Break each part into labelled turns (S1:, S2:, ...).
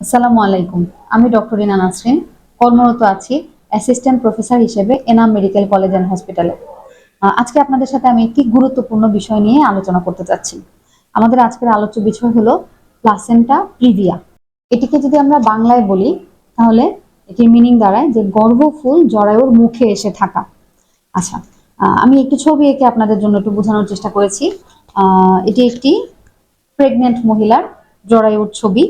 S1: আসসালামু আলাইকুম। আমি ডক্টর রিনা নাসরিন, কর্মরত আছি অ্যাসিস্ট্যান্ট প্রফেসর হিসেবে এনাম মেডিকেল কলেজ অ্যান্ড হসপিটালে। আজকে আপনাদের সাথে আমি একটি গুরুত্বপূর্ণ বিষয় নিয়ে আলোচনা করতে চাচ্ছি। আমাদের আজকের আলোচ্য বিষয় হলো প্লাসেন্টা প্রিভিয়া। এটিকে যদি আমরা বাংলায় বলি, তাহলে এটির মিনিং দাঁড়ায় যে গর্ভফুল জরায়ুর মুখে এসে থাকা। আচ্ছা আমি একটি ছবি এঁকে আপনাদের জন্য একটু বোঝানোর চেষ্টা করেছি। এটি একটি প্রেগনেন্ট মহিলার জরায়ুর ছবি।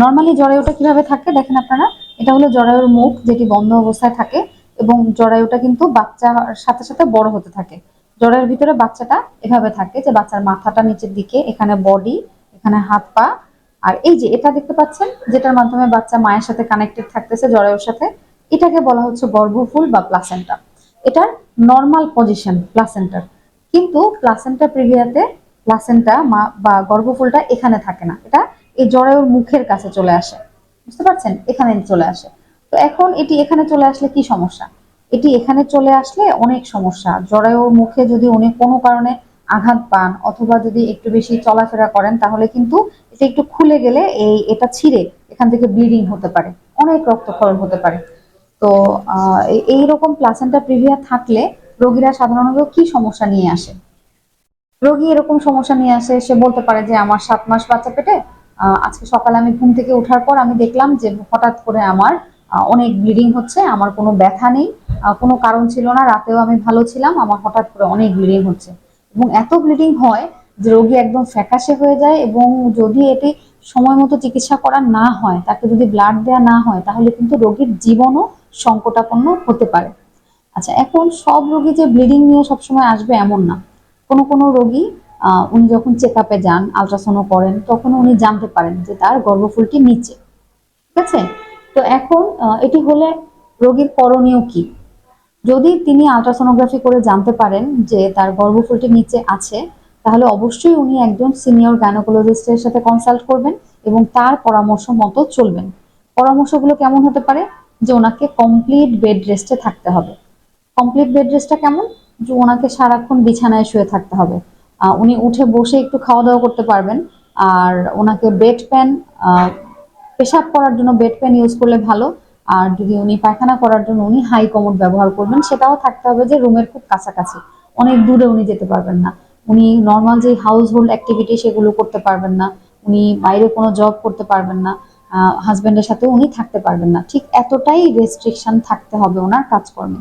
S1: নর্মালি জরায়ুটা কীভাবে থাকে দেখেন আপনারা? এটা হলো জরায়ুর মুখ যেটি বন্ধ অবস্থায় থাকে এবং জরায়ুটা কিন্তু বাচ্চার সাথে সাথে বড় হতে থাকে। জরায়ুর ভিতরে বাচ্চাটা এভাবে থাকে যে বাচ্চার মাথাটা নিচের দিকে, এখানে বডি এখানে হাত পা। আর এই যে এটা দেখতে পাচ্ছেন, যেটার মাধ্যমে বাচ্চা মায়ের সাথে কানেক্টেড থাকতেছে, জরায়ুর সাথে, এটাকে বলা হচ্ছে গর্ভফুল বা প্লাসেন্টা এটার নর্মাল পজিশন প্লাসেন্টার কিন্তু প্লাসেন্টা প্রিভিয়াতে প্লাসেন্টা মা বা গর্ভফুলটা এখানে থাকে না। এটা এই জরায়ুর মুখের কাছে চলে আসে। বুঝতে পারছেন? এখানে চলে আসে। তো এখন এটি এখানে চলে আসলে কি সমস্যা? এটি এখানে চলে আসলে অনেক সমস্যা। জরায়ুর মুখে যদি উনি কোনো কারণে আঘাত পান অথবা যদি একটু বেশি চলাফেরা করেন, তাহলে কিন্তু এটা একটু খুলে গেলে এই এটা ছিঁড়ে এখান থেকে ব্লিডিং হতে পারে। অনেক রক্তক্ষরণ হতে পারে। তো এই রকম প্লাসেন্টা প্রিভিয়া থাকলে রোগীরা সাধারণত কি সমস্যা নিয়ে আসে? রোগী এরকম সমস্যা নিয়ে আসে, সে বলতে পারে যে আমার সাত মাস বাচ্চা পেটে আজকে সকালে আমি ঘুম থেকে ওঠার পর আমি দেখলাম যে হঠাৎ করে আমার অনেক ব্লিডিং হচ্ছে, আমার কোনো ব্যথা নেই কোনো কারণ ছিল না, রাতেও আমি ভালো ছিলাম, আমার হঠাৎ করে অনেক ব্লিডিং হচ্ছে। এবং এত ব্লিডিং হয় যে রোগী একদম ফ্যাকাশে হয়ে যায় এবং যদি এটি সময় মতো চিকিৎসা করা না হয়, তাকে যদি ব্লাড দেওয়া না হয়, তাহলে কিন্তু রোগীর জীবনও সংকটাপন্ন হতে পারে। আচ্ছা এখন সব রোগী যে ব্লিডিং নিয়ে সবসময় আসবে এমন না। কোনো কোনো রোগী উনি যখন চেক আপে যান আলট্রাসাউন্ড করেন, তখন উনি জানতে পারেন যে তার গর্ভফুলটি নিচে। ঠিক আছে? তো এখন এটি হলে রোগীর করণীয় কি? যদি তিনি আলট্রাসোনোগ্রাফি করে জানতে পারেন যে তার গর্ভফুলটি নিচে আছে, তাহলে অবশ্যই উনি একজন সিনিয়র গাইনোকোলজিস্টের সাথে কনসাল্ট করবেন এবং তার পরামর্শ মতো চলবেন। পরামর্শগুলো কেমন হতে পারে? যে ওনাকে কমপ্লিট বেড রেস্টে থাকতে হবে। কমপ্লিট বেড রেস্টটা কেমন? যে ওনাকে সারাক্ষণ বিছানায় শুয়ে থাকতে হবে। উনি উঠে বসে একটু খাওয়া দাওয়া করতে পারবেন। আর ওনাকে বেড প্যান পেশাব করার জন্য বেড প্যান ইউজ করলে ভালো। আর যদি উনি পায়খানা করার জন্য উনি হাই কমোড ব্যবহার করবেন, সেটাও থাকতে হবে যে রুমের খুব কাছাকাছি। অনেক দূরে উনি যেতে পারবেন না। উনি নর্মাল যে হাউস হোল্ড অ্যাক্টিভিটি সেগুলো করতে পারবেন না। উনি বাইরে কোনো জব করতে পারবেন না। হাজবেন্ডের সাথে উনি থাকতে পারবেন না। ঠিক এতটাই রেস্ট্রিকশন থাকতে হবে ওনার কাজকর্মে।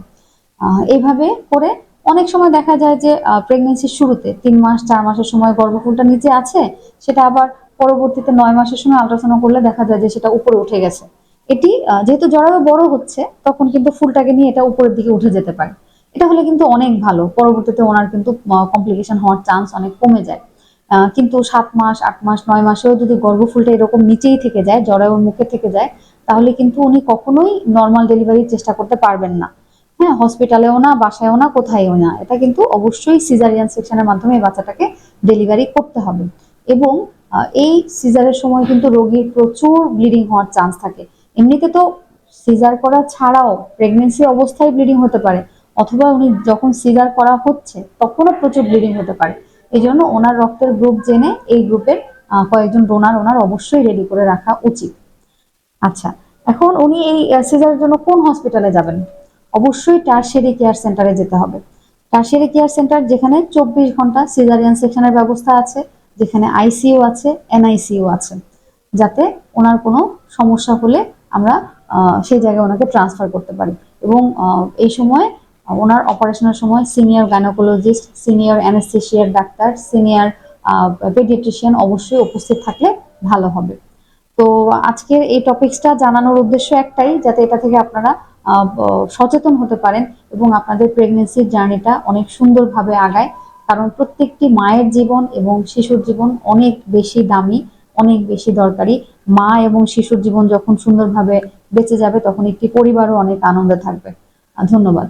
S1: এইভাবে করে অনেক সময় দেখা যায় যে প্রেগনেন্সির শুরুতে তিন মাস, চার মাসের সময় গর্ভফুলটা নিচে আছে, সেটা আবার পরবর্তীতে নয় মাসের সময় আল্ট্রাসাউন্ড করলে দেখা যায় যে সেটা উপরে উঠে গেছে। এটি যেহেতু জরায়ু বড় হচ্ছে, তখন কিন্তু ফুলটাকে নিয়ে এটা উপরের দিকে উঠে যেতে পারে। এটা হলে কিন্তু অনেক ভালো, পরবর্তীতে ওনার কিন্তু কমপ্লিকেশন হওয়ার চান্স অনেক কমে যায়। কিন্তু সাত মাস, আট মাস, নয় মাসেও যদি গর্ভফুলটা এরকম নিচেই থেকে যায় জরায়ুর মুখে থেকে যায়, তাহলে কিন্তু উনি কখনোই নর্মাল ডেলিভারির চেষ্টা করতে পারবেন না। হ্যাঁ হসপিটালেও না, বাসায়ও না, কোথায়ও না। এটা কিন্তু অবশ্যই সিজারিয়ান সেকশনের মাধ্যমে এই বাচ্চাটাকে ডেলিভারি করতে হবে। এবং এই সিজারের সময় কিন্তু রোগীর প্রচুর ব্লিডিং হওয়ার চান্স থাকে। এমনিতে তো সিজার করা ছাড়াও প্রেগনেন্সি অবস্থায় ব্লিডিং হতে পারে। অথবা উনি যখন সিজার করা হচ্ছে, তখনও প্রচুর ব্লিডিং হতে পারে। এই জন্য ওনার রক্তের গ্রুপ জেনে এই গ্রুপের কয়েকজন ডোনার ওনার অবশ্যই রেডি করে রাখা উচিত। আচ্ছা এখন উনি এই সিজারের জন্য কোন হসপিটালে যাবেন? অবশ্যই টার্সিয়ারি কেয়ার সেন্টারে যেতে হবে। টার্সিয়ারি কেয়ার সেন্টার যেখানে চব্বিশ ঘণ্টা সিজারিয়ান সেকশনের ব্যবস্থা আছে, যেখানে আইসিইউ আছে এনআইসিইউ আছে, যাতে ওনার কোনো সমস্যা হলে আমরা সেই জায়গায় ওনাকে ট্রান্সফার করতে পারি। এবং এই সময়, ওনার অপারেশনের সময় সিনিয়র গাইনোকোলজিস্ট সিনিয়র অ্যানেস্থেশিয়ার ডাক্তার সিনিয়র পেডিয়াট্রিশিয়ান অবশ্যই উপস্থিত থাকলে ভালো হবে। তো আজকের এই টপিকসটা জানানোর উদ্দেশ্য একটাই, যাতে এটা থেকে আপনারা সচেতন হতে পারেন এবং আপনাদের প্রেগনেন্সির জার্নিটা অনেক সুন্দরভাবে আগায়। কারণ প্রত্যেকটি মায়ের জীবন এবং শিশুর জীবন অনেক বেশি দামি, অনেক বেশি দরকারি। মা এবং শিশুর জীবন যখন সুন্দরভাবে বেঁচে যাবে, তখন একটি পরিবারও অনেক আনন্দে থাকবে। ধন্যবাদ।